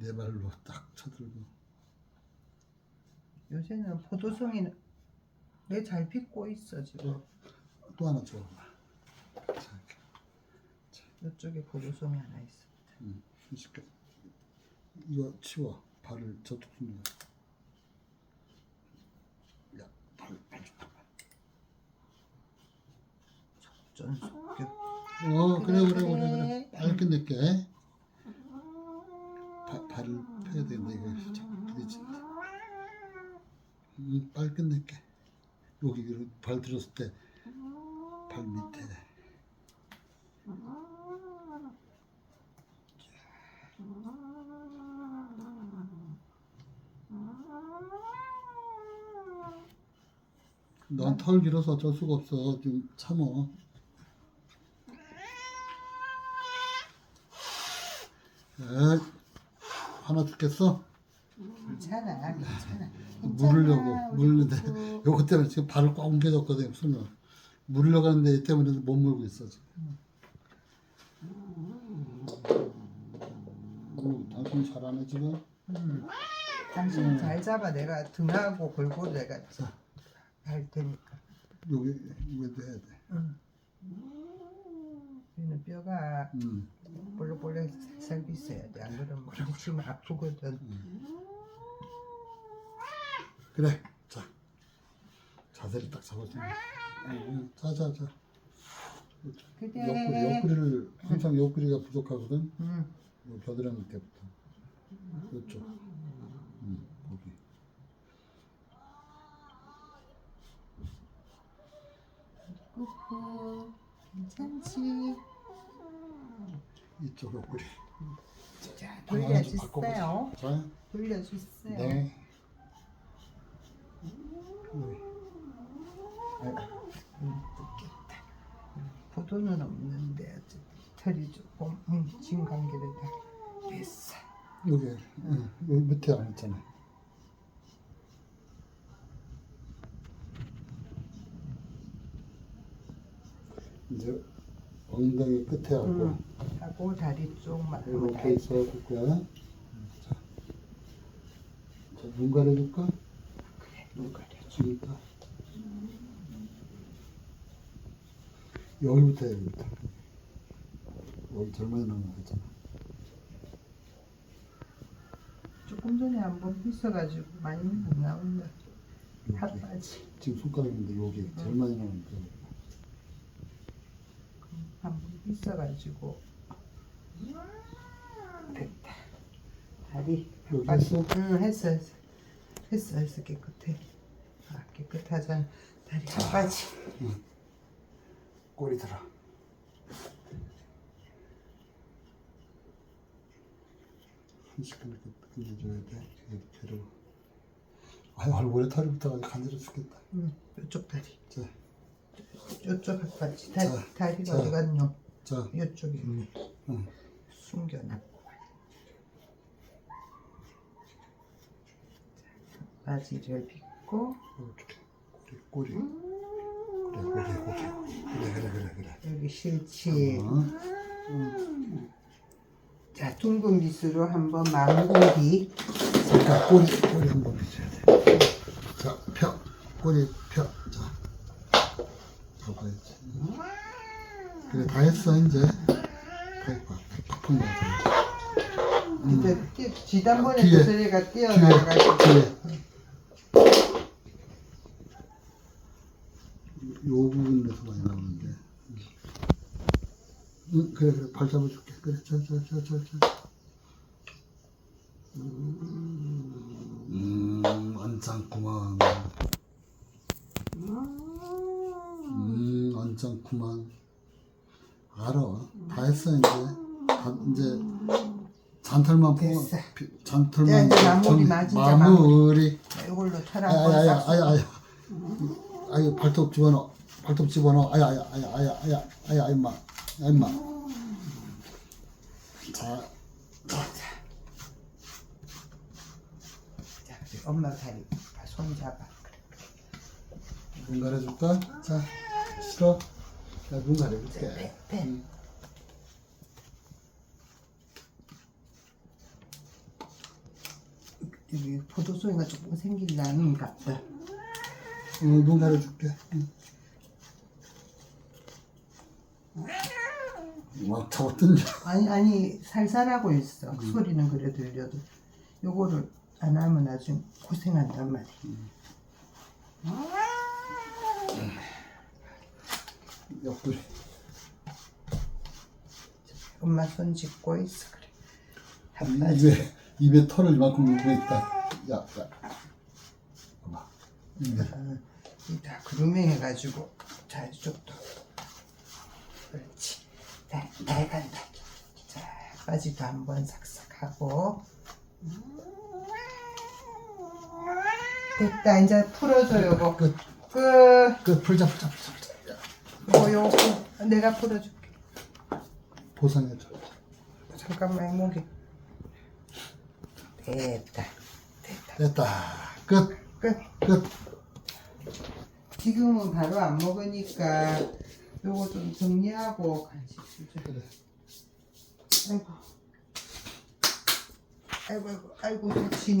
네 발로 딱 쳐들고 요새는 포도송이 내잘 빚고 있어 지금. 또 하나 줘. 자, 이쪽에 포도송이 하나 있어. 음, 쉽게 이거 치워 발을 저쪽 숨겨. 야, 발, 발 좀. 봐봐. 전속격. 어, 그래, 그래, 그래, 그래. 빨리 끝낼게. 바, 발을 펴야 되는데 이거 자꾸 부딪힌. 음, 빨리 끝낼게. 여기 발 들었을 때 발 밑에. 넌털 길어서 어쩔 수가 없어. 좀 참어. 에 하나 죽겠어? 괜찮아, 괜찮아. 물으려고 물는데. 요거 때문에 지금 발을 꽉 옮겨졌거든 순간 물으려고 하는데 이 때문에 못 물고 있어 지금 오, 당신 잘하네 지금 음. 당신 잘 잡아. 내가 등하고 골고루 내가 할 테니까. 여기 여기도 해야 돼 응. 얘는 뼈가 음. 볼록볼록 살고 있어야 돼. 안 그러면 지금 아프거든. 그래 자 자세를 딱 잡아주면 자자자 그래. 옆구리 옆구리를 항상 옆구리가 부족하거든 응. 요 겨드랑이 밑에부터 이쪽 음, 거기 꾸꾸. 괜찮지? 이쪽 옆구리 자, 방향 좀 돌려주세요. 바꿔보자. 자 돌려주세요. 네. 우리. 아이고, 음, 뜯겼다. 음, 포도는 없는데 어쨌든 털이 조금 음, 지금 관계를 다 됐어. 여기, 응, 여기 밑에 안 있잖아. 이제 엉덩이 끝에 하고 응. 하고 다리 쪽만 이렇게 줄 거야. 자, 자, 눈 가려줄까? 그래 눈 가려. 지금부터. 여기부터 해, 여기부터. 여기 절반이 있잖아. 조금 전에 한번 빗어가지고 많이 못 나온다. 여기. 핫바지 지금 손가락인데 여기 많이 나오는 거. 한번 빗어가지고 됐다. 다리 여기 핫바지. 했어? 응 했어 했어 했어 했어 깨끗해. 아 깨끗하잖아. 다리 핫바지. 꼬리 들어. 순식간에 끝내줘야 돼. 이렇게로. 아유 얼굴에 털이 붙어가지고 간지러 죽겠다. 응 이쪽 다리. 자, 이쪽 핫바지. 다리 자, 다리가 자. 어디 갔노? 자, 이쪽에 음, 음. 숨겨놨고. 바지를 빗고 꼬리, 꼬리. 그래, 꼬리, 꼬리. 그래, 그래, 그래, 그래. 여기 실치. 어? 자 둥근 빗으로 한번 망고리. 자, 꼬리, 꼬리 한번 해줘야 돼. 자, 펴. 꼬리 펴. 자, 잡아야지. 그래, 다 했어, 이제. 팍팍 나서. 근데 뛰- 지난번에 뒤에, 그 소리가 뛰어나가지고 뒤에, 뒤에. 요 부분에서 많이 나오는데. 응, 그래, 그래. 발 잡아줄게. 그래, 자, 자, 자, 자, 자. 음, 안짱구만. 음, 안짱구만. 알아. 다 했어, 이제. 다, 이제, 잔털만 뽑아. 됐어. 잔털만. 야, 이제 마무리, 정- 마, 진짜 마무리. 이걸로 털 아야, 한번 아야, 싹. 아야, 아야. 아유, 발톱 집어넣어. 발톱 집어넣어. 아야, 아야, 아야, 아야, 아야, 아야, 아야, 임마. 야, 임마. 자, 자, 그래, 엄마 다리 손 잡아. 눈 가려줄까? 자, 싫어? 나눈 가려줄게. 펜, 펜. 여기 포도송이가 조금 생기려는 것 같다. 어, 눈 가려줄게. 응. 막 잡았던지. 아니 아니 살살하고 있어. 소리는 그래 들려도 요거를 안 하면 나중에 고생한단 말이야. 옆구리. 엄마 손 짚고 있어 그래. 한 가지. 입에, 입에 털을 이만큼 입에 있다. 야, 야. 봐봐. 입에. 어, 이다 그루밍 해가지고 자 이쪽도 그렇지. 잘, 잘 간다. 자 바지도 한번 싹싹 하고. 됐다 이제 풀어줘 요거. 끝. 끝. 끝. 풀자, 풀자, 풀자, 풀자. 야, 요거 요거 내가 풀어줄게. 보상해줘. 잠깐만 목이. 됐다. 됐다. 됐다. 끝. 끝. 끝. 지금은 바로 안 먹으니까 요거 좀 정리하고 간식 주자. 그래. 아이고. 아이고 아이고 아이고 좋지